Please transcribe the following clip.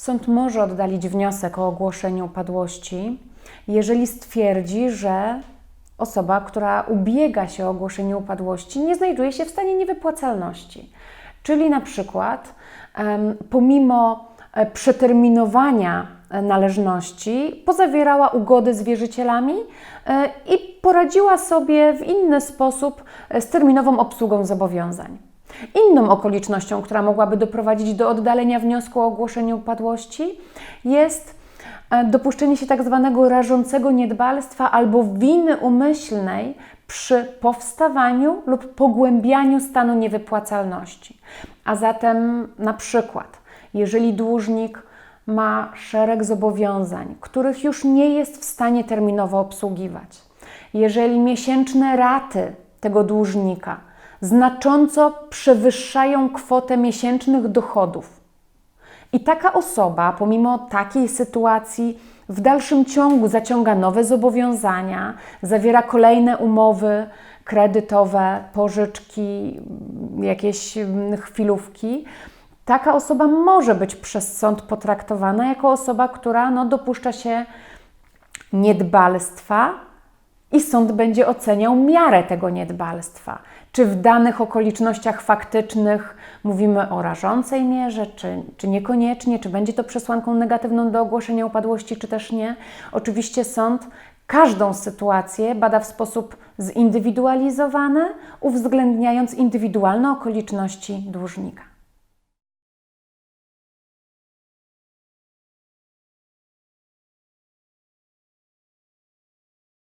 Sąd może oddalić wniosek o ogłoszenie upadłości, jeżeli stwierdzi, że osoba, która ubiega się o ogłoszenie upadłości, nie znajduje się w stanie niewypłacalności. Czyli na przykład pomimo e, przeterminowania e, należności pozawierała ugody z wierzycielami e, i poradziła sobie w inny sposób z terminową obsługą zobowiązań. Inną okolicznością, która mogłaby doprowadzić do oddalenia wniosku o ogłoszenie upadłości, jest e, dopuszczenie się tak zwanego rażącego niedbalstwa albo winy umyślnej przy powstawaniu lub pogłębianiu stanu niewypłacalności. A zatem na przykład, jeżeli dłużnik ma szereg zobowiązań, których już nie jest w stanie terminowo obsługiwać, jeżeli miesięczne raty tego dłużnika znacząco przewyższają kwotę miesięcznych dochodów, i taka osoba, pomimo takiej sytuacji, w dalszym ciągu zaciąga nowe zobowiązania, zawiera kolejne umowy kredytowe, pożyczki, jakieś mm, chwilówki. Taka osoba może być przez sąd potraktowana jako osoba, która no, dopuszcza się niedbalstwa i sąd będzie oceniał miarę tego niedbalstwa. Czy w danych okolicznościach faktycznych mówimy o rażącej mierze, czy, czy niekoniecznie, czy będzie to przesłanką negatywną do ogłoszenia upadłości, czy też nie. Oczywiście sąd każdą sytuację bada w sposób zindywidualizowany, uwzględniając indywidualne okoliczności dłużnika.